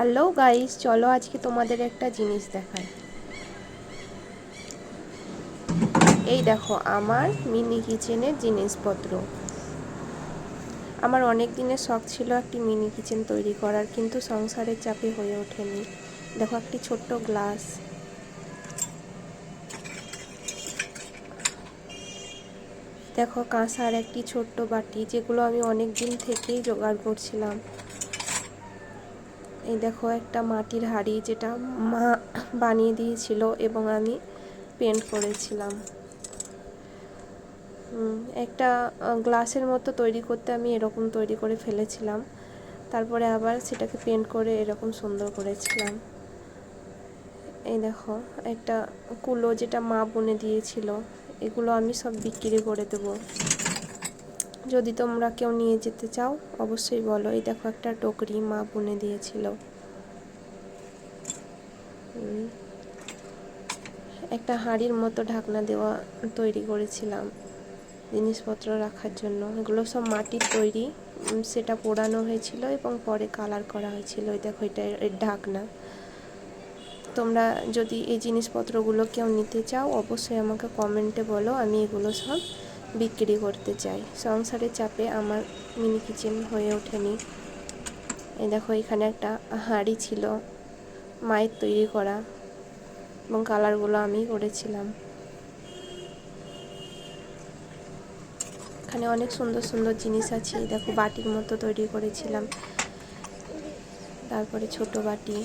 Hello guys চলো আজকে তোমাদের একটা জিনিস দেখাই। এই দেখো, আমার মিনি কিচেনের জিনিসপত্র। আমার অনেক দিনের শখ ছিল একটি মিনি কিচেন তৈরি করার, কিন্তু সংসারের চাপে হয়ে ওঠেনি। দেখো, একটি ছোট্ট গ্লাস দেখো, কাঁসার একটি ছোট্ট বাটি, যেগুলো আমি অনেক দিন থেকেই জোগাড় করছিলাম। এই দেখো একটা মাটির হাঁড়ি যেটা মা বানিয়ে দিয়েছিল এবং আমি পেন্ট করেছিলাম। একটা গ্লাসের মতো তৈরি করতে আমি এরকম তৈরি করে ফেলেছিলাম। তারপরে আবার সেটাকে পেন্ট করে এরকম সুন্দর করেছিলাম। এই দেখো, একটা কুলো যেটা মা বনে দিয়েছিল, এগুলো আমি সব বিক্রি করে দেবো। যদি তোমরা কেউ নিয়ে যেতে চাও, অবশ্যই বলো। এই দেখো একটা টকরি মা বুনে দিয়েছিল। একটা হাঁড়ির মতো ঢাকনা দেওয়া তৈরি করেছিলাম জিনিসপত্র রাখার জন্য। এগুলো সব মাটির তৈরি। সেটা পোড়ানো হয়েছিল এবং পরে কালার করা হয়েছিল। এই দেখো, এটা এর ঢাকনা। তোমরা যদি এই জিনিসপত্রগুলো কেউ নিতে চাও, অবশ্যই আমাকে কমেন্টে বলো। আমি এগুলো সব বিক্রি করতে চাই। সংসারের চাপে আমার মিনি কিচেন হয়ে ওঠেনি। এই দেখো, এখানে একটা হাঁড়ি ছিল, মায়ের তৈরি করা এবং কালারগুলো আমি করেছিলাম। এখানে অনেক সুন্দর সুন্দর জিনিস আছে দেখো, বাটির মতো তৈরি করেছিলাম। তারপরে ছোট বাটি।